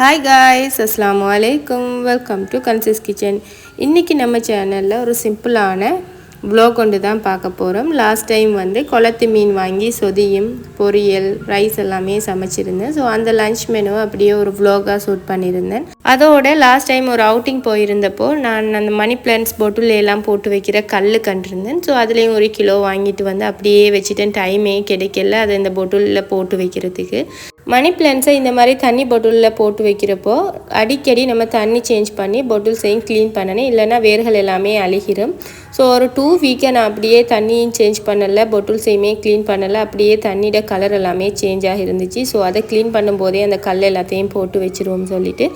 Hi guys அஸ்ஸலாமு வலைக்கம் welcome to கன்சிஸ் kitchen இன்றைக்கி நம்ம சேனலில் ஒரு சிம்பிளான vlog கொண்டு தான் பார்க்க போகிறோம் லாஸ்ட் டைம் வந்து குளத்து மீன் வாங்கி சொதியும் பொரியல் ரைஸ் எல்லாமே சமைச்சிருந்தேன். ஸோ அந்த லஞ்ச் மெனுவை அப்படியே ஒரு ப்ளோகாக ஷூட் பண்ணியிருந்தேன். அதோட லாஸ்ட் டைம் ஒரு அவுட்டிங் போயிருந்தப்போ நான் அந்த மணி பிளான்ஸ் பொட்டில் எல்லாம் போட்டு வைக்கிற கல் கண்டிருந்தேன். ஸோ அதுலேயும் ஒரு கிலோ வாங்கிட்டு வந்து அப்படியே வச்சுட்டேன். டைமே கிடைக்கல. அதை இந்த பொட்டிலில் போட்டு வைக்கிறதுக்கு. மணி பிளான்ஸை இந்த மாதிரி தண்ணி பொட்டிலில் போட்டு வைக்கிறப்போ அடிக்கடி நம்ம தண்ணி சேஞ்ச் பண்ணி பொட்டில்ஸையும் க்ளீன் பண்ணணும். இல்லைன்னா வேர்கள் எல்லாமே அழுகிரும். ஸோ ஒரு டூ வீக்கை நான் அப்படியே தண்ணியும் சேஞ்ச் பண்ணலை பொட்டில்ஸையுமே க்ளீன் பண்ணலை அப்படியே தண்ணியோட கலர் எல்லாமே சேஞ்ச் ஆகிருந்துச்சு ஸோ அதை க்ளீன் பண்ணும்போதே அந்த கல் எல்லாத்தையும் போட்டு வச்சுருவோம் சொல்லிட்டு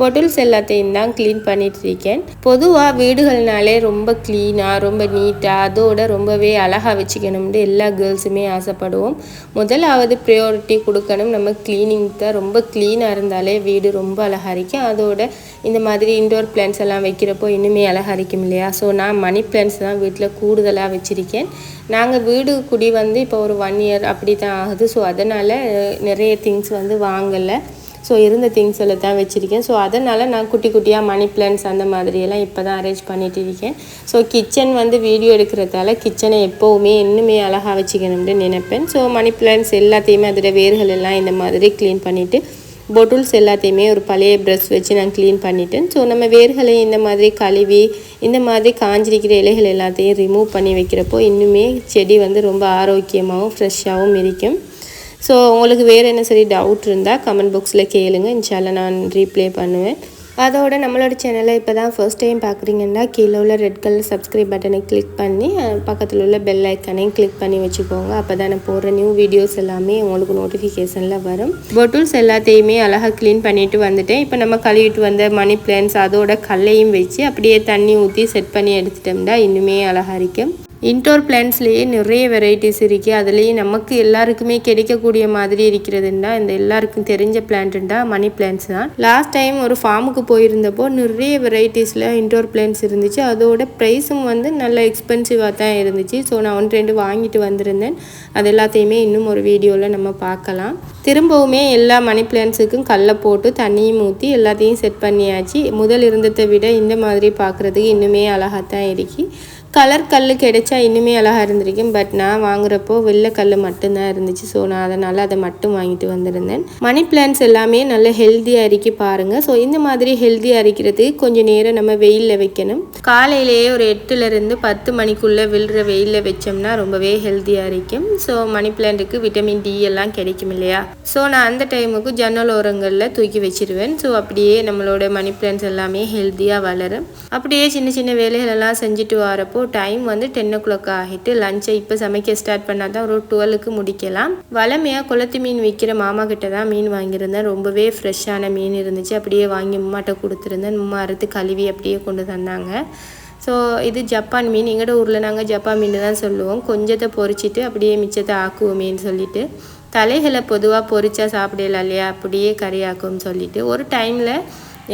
பொட்டில்ஸ் எல்லாத்தையும் தான் க்ளீன் பண்ணிட்டு இருக்கேன். பொதுவாக வீடுகள்னாலே ரொம்ப க்ளீனாக ரொம்ப நீட்டாக அதோட ரொம்பவே அழகாக வச்சுக்கணும்னு எல்லா கேர்ள்ஸுமே ஆசைப்படுவோம். முதலாவது ப்ரையாரிட்டி கொடுக்கணும் நம்ம க்ளீனிங் தான் ரொம்ப க்ளீனாக இருந்தாலே வீடு ரொம்ப அழகாக இருக்கும் அதோட இந்த மாதிரி இன்டோர் பிளான்ஸ் எல்லாம் வைக்கிறப்போ இன்னுமே அழகாக இருக்கும் இல்லையா? ஸோ நான் மணி பிளான்ஸ் தான் வீட்டில் கூடுதலாக வச்சுருக்கேன். நாங்கள் வீடு குடி வந்து இப்போ ஒரு ஒன் இயர் அப்படி தான் ஆகுது. ஸோ அதனால் நிறைய திங்ஸ் வந்து வாங்கலை. ஸோ இருந்த திங்ஸ் எல்லாம் தான் வச்சுருக்கேன். ஸோ அதனால் நான் குட்டி குட்டியாக மணி பிளான்ஸ் அந்த மாதிரியெல்லாம் இப்போ தான் அரேஞ்ச் பண்ணிட்டு இருக்கேன். ஸோ கிச்சன் வந்து வீடியோ எடுக்கிறதால கிச்சனை எப்போவுமே இன்னுமே அழகாக வச்சுக்கணும்னு நினைப்பேன். ஸோ மணி பிளான்ஸ் எல்லாத்தையுமே அதோட வேர்கள் எல்லாம் இந்த மாதிரி க்ளீன் பண்ணிவிட்டு பொட்டில்ஸ் எல்லாத்தையுமே ஒரு பழைய ப்ரெஷ் வச்சு நான் க்ளீன் பண்ணிட்டேன். ஸோ நம்ம வேர்களை இந்த மாதிரி கழுவி இந்த மாதிரி காஞ்சிருக்கிற இலைகள் எல்லாத்தையும் ரிமூவ் பண்ணி வைக்கிறப்போ இன்னுமே செடி வந்து ரொம்ப ஆரோக்கியமாகவும் ஃப்ரெஷ்ஷாகவும் இருக்கும். ஸோ உங்களுக்கு வேறு என்ன சரி டவுட் இருந்தால் கமெண்ட் பாக்ஸில் கேளுங்க. இன்ஷால்லாம் நான் ரீப்ளே பண்ணுவேன். அதோட நம்மளோட சேனலை இப்போ தான் ஃபர்ஸ்ட் டைம் பார்க்குறீங்கன்னா கீழே உள்ள ரெட் கலர் சப்ஸ்கிரைப் பட்டனை கிளிக் பண்ணி பக்கத்தில் உள்ள பெல் ஐக்கனையும் கிளிக் பண்ணி வச்சுக்கோங்க. அப்போ தான் நான் போடுற நியூ வீடியோஸ் எல்லாமே உங்களுக்கு நோட்டிஃபிகேஷனில் வரும். பொட்டூல்ஸ் எல்லாத்தையுமே அழகாக க்ளீன் பண்ணிவிட்டு வந்துட்டேன். இப்போ நம்ம கழுவிட்டு வந்த மணி பிளான்ஸ் அதோட கல்லையும் வச்சு அப்படியே தண்ணி ஊற்றி செட் பண்ணி எடுத்துட்டோம்னா இன்னுமே அழகாக இருக்கும். இன்டோர் பிளான்ஸ்லேயே நிறைய வெரைட்டிஸ் இருக்குது அதுலேயே நமக்கு எல்லாருக்குமே கிடைக்கக்கூடிய மாதிரி இருக்கிறதுண்டா இந்த எல்லாருக்கும் தெரிஞ்ச பிளான்ட்டுண்டா மணி பிளான்ஸ் தான். லாஸ்ட் டைம் ஒரு ஃபார்முக்கு போயிருந்தப்போ நிறைய வெரைட்டிஸில் இன்டோர் பிளான்ஸ் இருந்துச்சு. அதோட ப்ரைஸும் வந்து நல்ல எக்ஸ்பென்சிவாக தான் இருந்துச்சு. ஸோ நான் ஒன்று ரெண்டு வாங்கிட்டு வந்திருந்தேன். அது எல்லாத்தையுமே இன்னும் ஒரு வீடியோவில் நம்ம பார்க்கலாம். திரும்பவுமே எல்லா மணி பிளான்ஸுக்கும் கல்லை போட்டு தண்ணியும் ஊற்றி எல்லாத்தையும் செட் பண்ணியாச்சு. முதல் இருந்ததை விட இந்த மாதிரி பார்க்குறதுக்கு இன்னுமே அழகாக தான் இருக்குது கலர் கல் கிடைச்சா இன்னுமே அழகாக இருந்திருக்கும். பட் நான் வாங்குறப்போ வெள்ளை கல் மட்டும்தான் இருந்துச்சு. ஸோ நான் அதனால் அதை மட்டும் வாங்கிட்டு வந்திருந்தேன். மணி பிளான்ஸ் எல்லாமே நல்ல ஹெல்த்தியாக அரிக்கி பாருங்கள் ஸோ இந்த மாதிரி ஹெல்த்தியாக அரிக்கிறதுக்கு கொஞ்சம் நேரம் நம்ம வெயிலில் வைக்கணும். காலையிலேயே ஒரு எட்டுலேருந்து பத்து மணிக்குள்ளே விழுற வெயிலில் வச்சோம்னா ரொம்பவே ஹெல்த்தியாக இருக்கும் ஸோ மணி பிளான்ட்டுக்கு விட்டமின் டி எல்லாம் கிடைக்கும் இல்லையா? ஸோ நான் அந்த டைமுக்கு ஜன்னல் ஓரங்களில் தூக்கி வச்சிருவேன். ஸோ அப்படியே நம்மளோட மணி பிளான்ஸ் எல்லாமே ஹெல்த்தியாக வளரும். அப்படியே சின்ன சின்ன வேலைகள் எல்லாம் செஞ்சுட்டு வரப்போ இப்போது டைம் வந்து டென் ஓ கிளாக் ஆகிட்டு லஞ்சை இப்போ சமைக்க ஸ்டார்ட் பண்ணால் தான் ஒரு டுவெலுக்கு முடிக்கலாம். வளமையாக குளத்து மீன் விற்கிற மாமா கிட்ட தான் மீன் வாங்கியிருந்தேன். ரொம்பவே ஃப்ரெஷ்ஷான மீன் இருந்துச்சு. அப்படியே வாங்கி மும்மாட்ட கொடுத்துருந்தேன். மும்மா அறுத்து கழுவி அப்படியே கொண்டு தந்தாங்க. ஸோ இது ஜப்பான் மீன். எங்களோட ஊரில் நாங்கள் ஜப்பான் மீன் தான் சொல்லுவோம். கொஞ்சத்தை பொரிச்சிட்டு அப்படியே மிச்சத்தை ஆக்குவோமேன்னு சொல்லிட்டு தலைகளை பொதுவாக பொறிச்சா சாப்பிடலாம் இல்லையா அப்படியே கறியாக்கும்னு சொல்லிட்டு. ஒரு டைமில்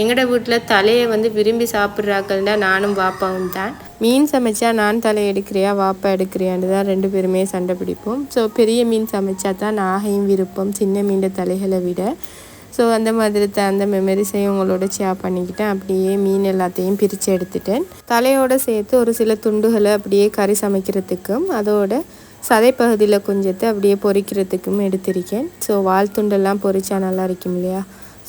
எங்களோட வீட்டில் தலையை வந்து விரும்பி சாப்பிட்றாக்கள்னா நானும் வாப்பாவும் தான். மீன் சமைச்சா நான் தலை எடுக்கிறியா வாப்பா எடுக்கிறியான்னு தான் ரெண்டு பேருமே சண்டை பிடிப்போம். ஸோ பெரிய மீன் சமைச்சா தான் நாகையும் விருப்பம் சின்ன மீன் தலைகளை விட. ஸோ அந்த மாதிரி தான் அந்த மெமரிஸையும் உங்களோட ஷேர் பண்ணிக்கிட்டேன். அப்படியே மீன் எல்லாத்தையும் பிரித்து எடுத்துட்டேன். தலையோடு சேர்த்து ஒரு சில துண்டுகளை அப்படியே கறி சமைக்கிறதுக்கும் அதோட சதைப்பகுதியில் கொஞ்சத்தை அப்படியே பொரிக்கிறதுக்கும் எடுத்திருக்கேன். ஸோ வால் துண்டெல்லாம் பொறிச்சா நல்லா இருக்கும் இல்லையா?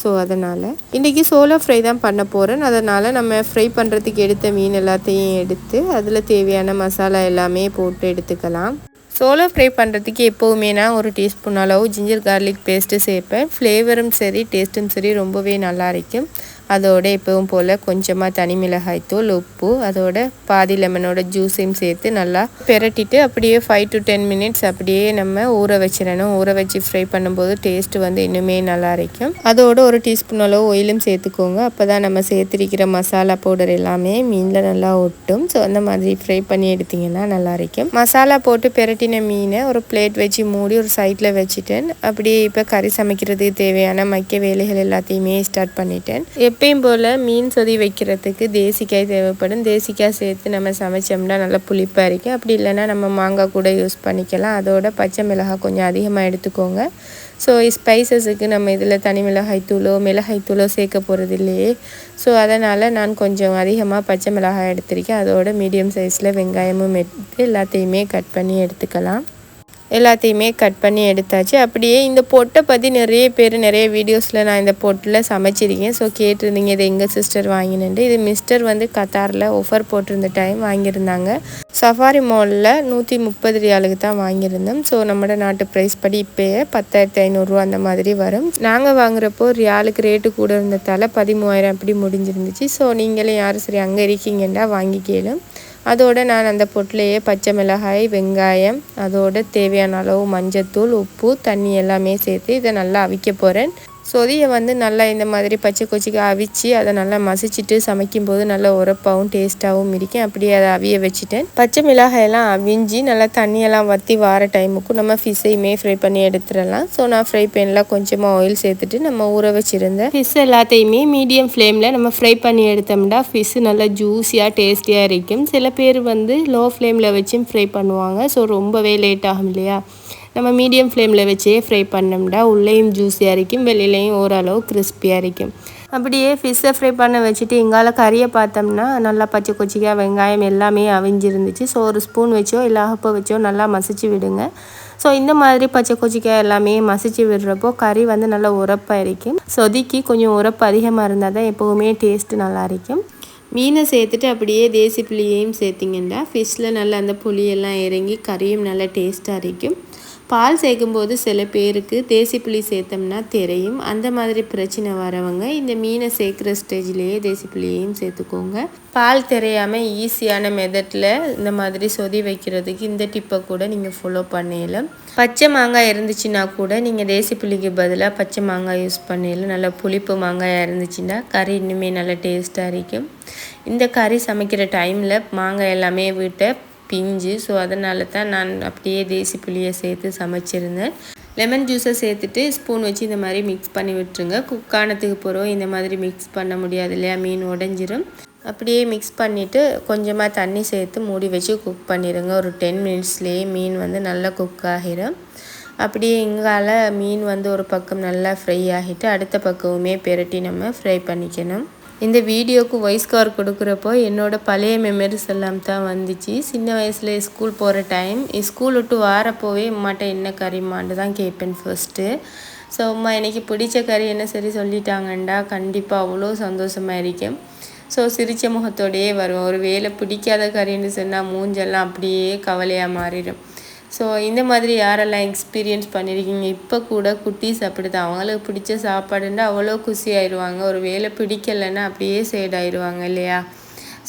ஸோ அதனால். இன்றைக்கி சோலோ ஃப்ரை தான் பண்ண போகிறேன் அதனால் நம்ம ஃப்ரை பண்ணுறதுக்கு எடுத்த மீன் எல்லாத்தையும் எடுத்து அதில் தேவையான மசாலா எல்லாமே போட்டு எடுத்துக்கலாம். சோலோ ஃப்ரை பண்ணுறதுக்கு எப்போவுமே நான் ஒரு டீஸ்பூன் அளவு ஜிஞ்சர் கார்லிக் பேஸ்ட்டு சேர்ப்பேன் ஃப்ளேவரும் சரி டேஸ்ட்டும் சரி ரொம்பவே நல்லா இருக்கும். அதோட எப்பவும் போல் கொஞ்சமாக தனி மிளகாய்த்தூள் உப்பு அதோட பாதி லெமனோட ஜூஸையும் சேர்த்து நல்லா பெரட்டிட்டு அப்படியே ஃபைவ் டு டென் மினிட்ஸ் அப்படியே நம்ம ஊற வச்சிடணும். ஊற வச்சு ஃப்ரை பண்ணும்போது டேஸ்ட் வந்து இன்னுமே நல்லா இருக்கும் அதோட ஒரு டீஸ்பூன் அளவு ஒயிலும் சேர்த்துக்கோங்க. அப்போ தான் நம்ம சேர்த்துருக்கிற மசாலா பவுடர் எல்லாமே மீனில் நல்லா ஒட்டும். ஸோ அந்த மாதிரி ஃப்ரை பண்ணி எடுத்திங்கன்னா நல்லா இருக்கும் மசாலா போட்டு பெரட்டின மீனை ஒரு பிளேட் வச்சு மூடி ஒரு சைட்டில் வச்சுட்டேன். அப்படியே இப்போ கறி சமைக்கிறதுக்கு தேவையான மக்கிய வேலைகள் எல்லாத்தையுமே ஸ்டார்ட் பண்ணிட்டேன். எப்பயும் போல் மீன் சொதி வைக்கிறதுக்கு தேசிக்காய் தேவைப்படும். தேசிக்காய் சேர்த்து நம்ம சமைச்சோம்னா நல்லா புளிப்பாக இருக்கும் அப்படி இல்லைன்னா நம்ம மாங்காய் கூட யூஸ் பண்ணிக்கலாம். அதோட பச்சை மிளகாய் கொஞ்சம் அதிகமாக எடுத்துக்கோங்க. ஸோ ஸ்பைசஸுக்கு நம்ம இதில் தனி மிளகாய் தூளோ மிளகாய் தூளோ சேர்க்க போகிறது இல்லையே. ஸோ அதனால் நான் கொஞ்சம் அதிகமாக பச்சை மிளகாய் எடுத்திருக்கேன். அதோட மீடியம் சைஸில் வெங்காயமும் எடுத்து எல்லாத்தையுமே கட் பண்ணி எடுத்துக்கலாம். எல்லாத்தையுமே கட் பண்ணி எடுத்தாச்சு. அப்படியே இந்த பொட்டை பற்றி நிறைய பேர் நிறைய வீடியோஸில் நான் இந்த பொட்டில் சமைச்சிருக்கேன். ஸோ கேட்டிருந்தீங்க இது எங்கள் சிஸ்டர் வாங்கினேன்ட்டு. இது மிஸ்டர் வந்து கத்தாரில் ஆஃபர் போட்டிருந்த டைம் வாங்கியிருந்தாங்க. சஃபாரி மாலில் நூற்றி முப்பது ரியாலுக்கு தான் வாங்கியிருந்தோம். ஸோ நம்மளோட நாட்டு ப்ரைஸ் படி இப்போயே பத்தாயிரத்தி ஐநூறுரூவா அந்த மாதிரி வரும். நாங்கள் வாங்குறப்போ ரியாலுக்கு ரேட்டு கூட இருந்ததால் பதிமூவாயிரம் அப்படி முடிஞ்சிருந்துச்சு. ஸோ நீங்களே யாரும் சரி அங்கே இருக்கீங்கண்டா வாங்கிக்கலும் அதோடு நான் அந்த பொட்டிலேயே பச்சை மிளகாய் வெங்காயம் அதோட தேவையான அளவு மஞ்சத்தூள் உப்பு தண்ணி எல்லாமே சேர்த்து இதை நல்லா அவிக்க போகிறேன் சொதியை வந்து நல்லா இந்த மாதிரி பச்சை கொச்சிக்கு அவிச்சு அதை நல்லா மசிச்சுட்டு சமைக்கும் போது நல்லா உரப்பாகவும் டேஸ்ட்டாகவும் இருக்கும். அப்படியே அதை அவிய வச்சுட்டேன். பச்சை மிளகாயெல்லாம் அவிஞ்சி நல்லா தண்ணியெல்லாம் வற்றி வார டைமுக்கும் நம்ம ஃபிஷ்ஷையுமே ஃப்ரை பண்ணி எடுத்துடலாம். ஸோ நான் ஃப்ரை பேனில் கொஞ்சமாக ஆயில் சேர்த்துட்டு நம்ம ஊற வச்சுருந்தேன் ஃபிஷ் எல்லாத்தையுமே மீடியம் ஃப்ளேமில் நம்ம ஃப்ரை பண்ணி எடுத்தோம்னா ஃபிஷ் நல்லா ஜூஸியாக டேஸ்டியாக இருக்கும். சில பேர் வந்து லோ ஃப்ளேமில் வச்சும் ஃப்ரை பண்ணுவாங்க. ஸோ ரொம்பவே லேட் ஆகும் இல்லையா? நம்ம மீடியம் ஃப்ளேமில் வச்சே ஃப்ரை பண்ணோம்னா உள்ளேயும் ஜூஸியாக இருக்கும் வெளியிலையும் ஓரளவு கிறிஸ்பியாக இருக்கும். அப்படியே ஃபிஷ்ஷை ஃப்ரை பண்ண வச்சுட்டு எங்கால கறியை பார்த்தோம்னா நல்லா பச்சை கொச்சிக்காய் வெங்காயம் எல்லாமே அவிஞ்சிருந்துச்சு. ஸோ ஒரு ஸ்பூன் வச்சோ இல்லை அகப்பை வச்சோ நல்லா மசிச்சு விடுங்க. ஸோ இந்த மாதிரி பச்சை கொச்சிக்காய் எல்லாமே மசிச்சு விடுறப்போ கறி வந்து நல்லா உரப்பாக இருக்கும். சொதுக்கி கொஞ்சம் உரப்பு அதிகமாக இருந்தால் தான் எப்போவுமே டேஸ்ட்டு நல்லா இருக்கும். மீனை சேர்த்துட்டு அப்படியே தேசி புளியையும் சேர்த்திங்கன்னா ஃபிஷ்ஷில் நல்லா அந்த புளியெல்லாம் இறங்கி கறியும் நல்லா டேஸ்ட்டாக இருக்கும். பால் சேர்க்கும்போது சில பேருக்கு தேசி சேர்த்தோம்னா தெரியும். அந்த மாதிரி பிரச்சனை வரவங்க இந்த மீனை சேர்க்குற ஸ்டேஜ்லேயே தேசிப்புளியையும் சேர்த்துக்கோங்க. பால் தெரியாமல் ஈஸியான மெதட்டில் இந்த மாதிரி சொதி வைக்கிறதுக்கு இந்த டிப்பை கூட நீங்கள் ஃபாலோ பண்ணிடலாம் பச்சை மாங்காய் இருந்துச்சுன்னா கூட நீங்கள் தேசிப்புளிக்கு பதிலாக பச்சை மாங்காய் யூஸ் பண்ணிடலாம் நல்லா புளிப்பு மாங்காயாக இருந்துச்சுன்னா கறி இன்னுமே நல்லா டேஸ்ட்டாக இருக்கும். இந்த கறி சமைக்கிற டைமில் மாங்காய் எல்லாமே வீட்டை பிஞ்சு. ஸோ அதனால தான் நான் அப்படியே தேசி புளியை சேர்த்து சமைச்சிருந்தேன். லெமன் ஜூஸை சேர்த்துட்டு ஸ்பூன் வச்சு இந்த மாதிரி மிக்ஸ் பண்ணி விட்டுருங்க. குக்கானத்துக்கு போகிறோம் இந்த மாதிரி மிக்ஸ் பண்ண முடியாது இல்லையா? மீன் உடஞ்சிரும். அப்படியே மிக்ஸ் பண்ணிவிட்டு கொஞ்சமாக தண்ணி சேர்த்து மூடி வச்சு குக் பண்ணிடுங்க ஒரு டென் மினிட்ஸ்லேயே மீன் வந்து நல்லா குக் ஆகிரும். அப்படியே இங்கால மீன் வந்து ஒரு பக்கம் நல்லா ஃப்ரை ஆகிட்டு அடுத்த பக்கமுமே பெரட்டி நம்ம ஃப்ரை பண்ணிக்கணும். இந்த வீடியோவுக்கு வாய்ஸ் கவர் கொடுக்குறப்போ என்னோடய பழைய மெமரிஸ் எல்லாம் தான் வந்துச்சு. சின்ன வயசில் ஸ்கூல் போகிற டைம் ஸ்கூல் விட்டு வாரப்போவே அம்மாட்ட என்ன கறிமான்னு தான் கேட்பேன் ஃபர்ஸ்ட்டு ஸோ அம்மா எனக்கு பிடிச்ச கறி என்ன சரி சொல்லிட்டாங்கண்டா. கண்டிப்பாக அவ்வளோ சந்தோஷமாக இருக்கும் ஸோ சிரித்த முகத்தோடையே வரும் ஒரு வேலை பிடிக்காத கறின்னு சொன்னால் மூஞ்செல்லாம் அப்படியே கவலையாக மாறிடும். ஸோ இந்த மாதிரி யாரெல்லாம் எக்ஸ்பீரியன்ஸ் பண்ணியிருக்கீங்க இப்போ கூட குட்டீஸ் அப்படி தான் அவங்களுக்கு பிடிச்ச சாப்பாடுன்னா அவ்வளோ குஷி ஆயிடுவாங்க. ஒரு வேலை பிடிக்கலைன்னா அப்படியே சேட் ஆயிடுவாங்க இல்லையா?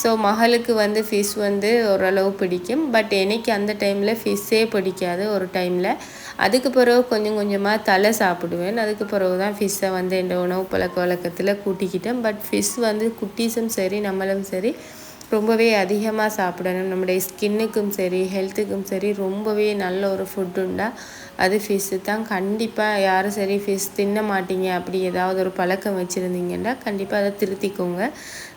ஸோ மகளுக்கு வந்து ஃபிஷ் வந்து ஓரளவு பிடிக்கும். பட் எனக்கு அந்த டைமில் ஃபிஷ்ஷே பிடிக்காது ஒரு டைமில் அதுக்கு பிறகு கொஞ்சம் கொஞ்சமாக தலை சாப்பிடுவேன். அதுக்கு பிறகு தான் ஃபிஷ்ஷை வந்து என் உணவு பழக்க வழக்கத்தில் கூட்டிக்கிட்டேன். பட் ஃபிஷ் வந்து குட்டீஸும் சரி நம்மளும் சரி. ரொம்பவே அதிகமாக சாப்பிடணும். நம்முடைய ஸ்கின்னுக்கும் சரி ஹெல்த்துக்கும் சரி ரொம்பவே நல்ல ஒரு ஃபுட்டுண்டா அது ஃபிஷ்ஷு தான். கண்டிப்பாக யாரும் சரி ஃபிஷ் தின்ன மாட்டீங்க. அப்படி ஏதாவது ஒரு பழக்கம் வச்சுருந்தீங்கன்னா கண்டிப்பாக அதை திருத்திக்கோங்க.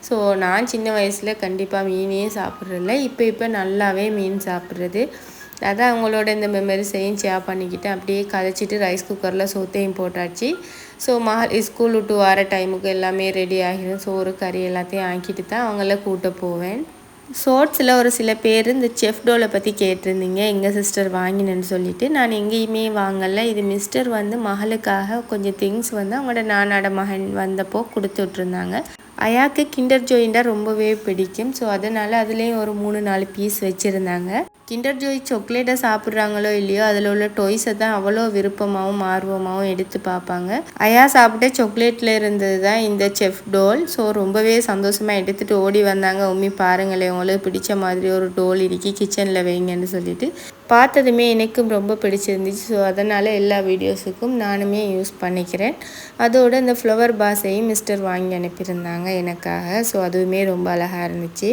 ஸோ நான் சின்ன வயசில் கண்டிப்பாக மீனே சாப்பிட்றதில்ல. இப்போ இப்போ நல்லாவே மீன் சாப்பிட்றது. அதான் அவங்களோட இந்த மெமரிஸையும் ஷேர் பண்ணிக்கிட்டேன். அப்படியே கதைச்சிட்டு ரைஸ் குக்கரில் சோத்தையும் போட்டாச்சு. ஸோ மகள் ஸ்கூல் விட்டு வர டைமுக்கு எல்லாமே ரெடி ஆகிடும். சோறு கறி எல்லாத்தையும் ஆக்கிட்டு தான் அவங்கள கூட்ட போவேன். ஷார்ட்ஸில் ஒரு சில பேர் இந்த செஃப் டோலை பற்றி கேட்டிருந்தீங்க. எங்கள் சிஸ்டர் வாங்கினேன்னு சொல்லிட்டு. நான் எங்கேயுமே வாங்கலை. இது மிஸ்டர் வந்து மகளுக்காக கொஞ்சம் திங்ஸ் வந்து அவங்களோட நானாட மகன் வந்தப்போ கொடுத்து விட்ருந்தாங்க அயாக்கு கிண்டர் ஜோயிண்டாக ரொம்பவே பிடிக்கும். ஸோ அதனால் அதுலேயும் ஒரு மூணு நாலு பீஸ் வச்சுருந்தாங்க. கிண்டர் ஜோய் சாக்லேட்டை சாப்பிட்றாங்களோ இல்லையோ அதில் உள்ள டொய்ஸை தான் அவ்வளோ விருப்பமாகவும் ஆர்வமாகவும் எடுத்து பார்ப்பாங்க. ஐயா சாப்பிட்ட சாக்லேட்டில் இருந்தது தான் இந்த செஃப் டோல் ஸோ ரொம்பவே சந்தோஷமாக எடுத்துகிட்டு ஓடி வந்தாங்க. உம்மி பாருங்களேன் உங்களுக்கு பிடிச்ச மாதிரி ஒரு டோல் இடிக்கி கிச்சனில் வைங்கன்னு சொல்லிட்டு. பார்த்ததுமே எனக்கும் ரொம்ப பிடிச்சிருந்துச்சு. ஸோ அதனால் எல்லா வீடியோஸுக்கும் நானுமே யூஸ் பண்ணிக்கிறேன். அதோட இந்த ஃப்ளவர் பாஸையும் மிஸ்டர் வாங்கி அனுப்பியிருந்தாங்க எனக்காக. ஸோ அதுவுமே ரொம்ப அழகாக இருந்துச்சு.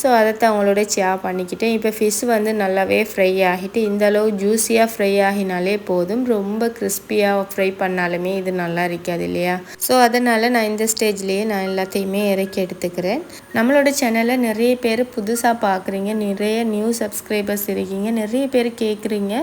ஸோ அதைத்தான் அவங்களோட சியா பண்ணிக்கிட்டேன். இப்போ ஃபிஷ் வந்து நல்லாவே ஃப்ரை ஆகிட்டு இந்த அளவு ஜூஸியாக ஃப்ரை ஆகினாலே போதும். ரொம்ப கிறிஸ்பியாக ஃப்ரை பண்ணாலுமே இது நல்லா இருக்காது இல்லையா? ஸோ அதனால் நான் இந்த ஸ்டேஜ்லேயே நான் எல்லாத்தையுமே இறக்கி எடுத்துக்கிறேன். நம்மளோட சேனலில் நிறைய பேர் புதுசாக பார்க்குறீங்க நிறைய நியூ சப்ஸ்கிரைபர்ஸ் இருக்கீங்க நிறைய பேர் கேட்குறீங்க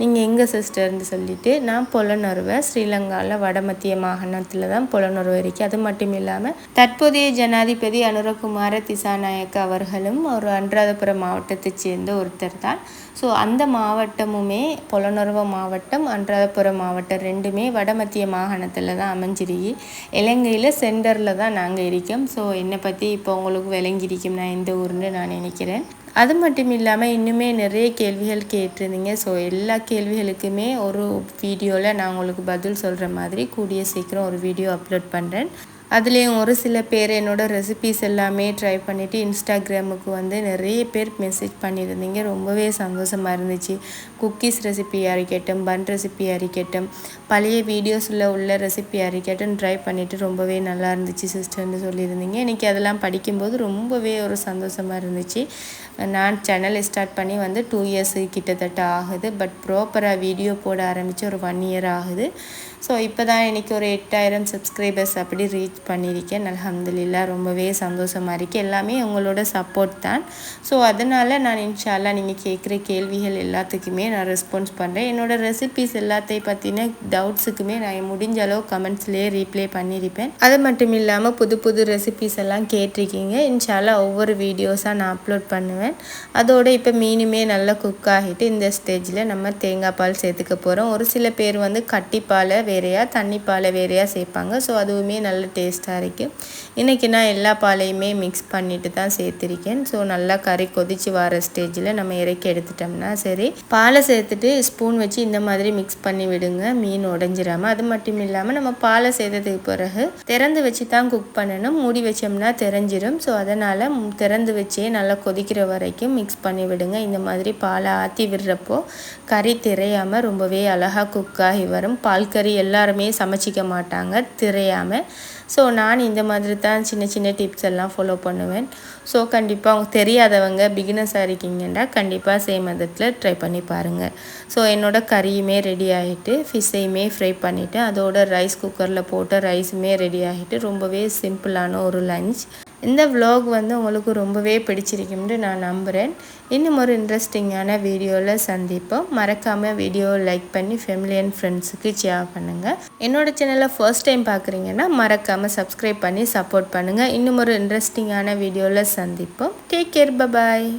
நீங்கள் எங்கள் சிஸ்டர்னு சொல்லிவிட்டு நான் புலனறுவை ஸ்ரீலங்காவில் வடமத்திய மாகாணத்தில் தான் புலனறுவை இருக்குது அது மட்டும் இல்லாமல் தற்போதைய ஜனாதிபதி அனுரகுமார திசாநாயக்க அவர்களும் ஒரு அன்றாதபுரம் மாவட்டத்தை சேர்ந்த ஒருத்தர் தான். ஸோ அந்த மாவட்டமுமே புலனறுவ மாவட்டம் அன்றாதபுரம் மாவட்டம் ரெண்டுமே வடமத்திய மாகாணத்தில் தான் அமைஞ்சிருக்கு. இலங்கையில் சென்டரில் தான் நாங்கள் இருக்கோம். ஸோ என்னை பற்றி இப்போ உங்களுக்கு விளங்கியிருக்கும் நான் எந்த ஊர்னு நான் நினைக்கிறேன். அது மட்டும் இல்லாமல் இன்னுமே நிறைய கேள்விகள் கேட்டிருந்தீங்க. ஸோ எல்லா கேள்விகளுக்குமே ஒரு வீடியோவில் நான் உங்களுக்கு பதில் சொல்கிற மாதிரி கூடிய சீக்கிரம் ஒரு வீடியோ அப்லோட் பண்ணுறேன் அதுலேயும் ஒரு சில பேர் என்னோடய ரெசிபிஸ் எல்லாமே ட்ரை பண்ணிவிட்டு இன்ஸ்டாகிராமுக்கு வந்து நிறைய பேர் மெசேஜ் பண்ணியிருந்தீங்க. ரொம்பவே சந்தோஷமாக இருந்துச்சு. குக்கீஸ் ரெசிபியாக இருக்கட்டும் பன் ரெசிபியாக இருக்கட்டும் பழைய வீடியோஸில் உள்ள ரெசிபியாக இருக்கட்டும் ட்ரை பண்ணிவிட்டு ரொம்பவே நல்லா இருந்துச்சு சிஸ்டர்னு சொல்லியிருந்தீங்க. எனக்கு அதெல்லாம் படிக்கும்போது ரொம்பவே ஒரு சந்தோஷமாக இருந்துச்சு. நான் சேனல் ஸ்டார்ட் பண்ணி வந்து டூ இயர்ஸு கிட்டத்தட்ட ஆகுது. பட் ப்ராப்பராக வீடியோ போட ஆரம்பித்து ஒரு ஒன் இயர் ஆகுது. ஸோ இப்போ தான் எனக்கு ஒரு எட்டாயிரம் சப்ஸ்கிரைபர்ஸ் அப்படி ரீச் பண்ணியிருக்கேன். அலமதுல்லா ரொம்பவே சந்தோஷமாக இருக்குது எல்லாமே உங்களோட சப்போர்ட் தான். ஸோ அதனால் நான் இன்ஷால்லா நீங்கள் கேட்குற கேள்விகள் எல்லாத்துக்குமே நான் ரெஸ்பான்ஸ் பண்ணுறேன் என்னோடய ரெசிபிஸ் எல்லாத்தையும் பற்றின டவுட்ஸுக்குமே நான் முடிஞ்ச அளவு கமெண்ட்ஸ்லேயே ரீப்ளே பண்ணியிருப்பேன். அது மட்டும் இல்லாமல் புது புது ரெசிபிஸ் எல்லாம் கேட்டிருக்கீங்க. இன்ஷால்லா ஒவ்வொரு வீடியோஸாக நான் அப்லோட் பண்ணுவேன். அதோடு இப்போ மீனுமே நல்லா குக் ஆகிட்டு இந்த ஸ்டேஜில் நம்ம தேங்காய் பால் சேர்த்துக்க போகிறோம் ஒரு சில பேர் வந்து கட்டிப்பாலை வேறையாக தண்ணி பாலை வேறையாக சேர்ப்பாங்க. ஸோ அதுவுமே நல்ல டேஸ்ட்டாக இருக்குது இன்றைக்கி நான் எல்லா பாலையுமே மிக்ஸ் பண்ணிட்டு தான் சேர்த்துருக்கேன். ஸோ நல்லா கறி கொதித்து வர ஸ்டேஜில் நம்ம இறக்கி எடுத்துட்டோம்னா சரி. பாலை சேர்த்துட்டு ஸ்பூன் வச்சு இந்த மாதிரி மிக்ஸ் பண்ணி விடுங்க. மீன் உடஞ்சிடாமல் அது மட்டும் இல்லாமல் நம்ம பாலை சேர்த்ததுக்கு பிறகு திறந்து வச்சு தான் குக் பண்ணணும். மூடி வச்சோம்னா தெரிஞ்சிடும் ஸோ அதனால் திறந்து வச்சே நல்லா கொதிக்கிற வரைக்கும் மிக்ஸ் பண்ணி விடுங்க. இந்த மாதிரி பாலை ஆற்றி விடுறப்போ கறி திரையாமல் ரொம்பவே அழகாக குக் ஆகி வரும். பால் கறி எல்லாருமே சமைச்சிக்க மாட்டாங்க திரையாமல் ஸோ நான் இந்த மாதிரி தான் சின்ன சின்ன டிப்ஸ் எல்லாம் ஃபாலோ பண்ணுவேன். ஸோ கண்டிப்பாக அவங்க தெரியாதவங்க பிகினஸாக இருக்கீங்கன்னா கண்டிப்பாக சேம் மெத்தடில் ட்ரை பண்ணி பாருங்கள் ஸோ என்னோடய கறியுமே ரெடி ஆகிட்டு ஃபிஷ்ஷையுமே ஃப்ரை பண்ணிவிட்டு அதோட ரைஸ் குக்கரில் போட்டு ரைஸுமே ரெடி ஆகிட்டு ரொம்பவே சிம்பிளான ஒரு லஞ்ச் இந்த விலாக் வந்து உங்களுக்கு ரொம்பவே பிடிச்சிருக்கும்னு நான் நம்புகிறேன் இன்னும் ஒரு இன்ட்ரெஸ்டிங்கான வீடியோவில் சந்திப்போம். மறக்காமல் வீடியோவை லைக் பண்ணி ஃபேமிலி அண்ட் ஃப்ரெண்ட்ஸுக்கு ஷேர் பண்ணுங்கள் என்னோடய சேனலை ஃபர்ஸ்ட் டைம் பார்க்குறீங்கன்னா மறக்காமல் சப்ஸ்கிரைப் பண்ணி சப்போர்ட் பண்ணுங்கள் இன்னும் ஒரு இன்ட்ரெஸ்டிங்கான வீடியோவில் சந்திப்போம். Take care bye bye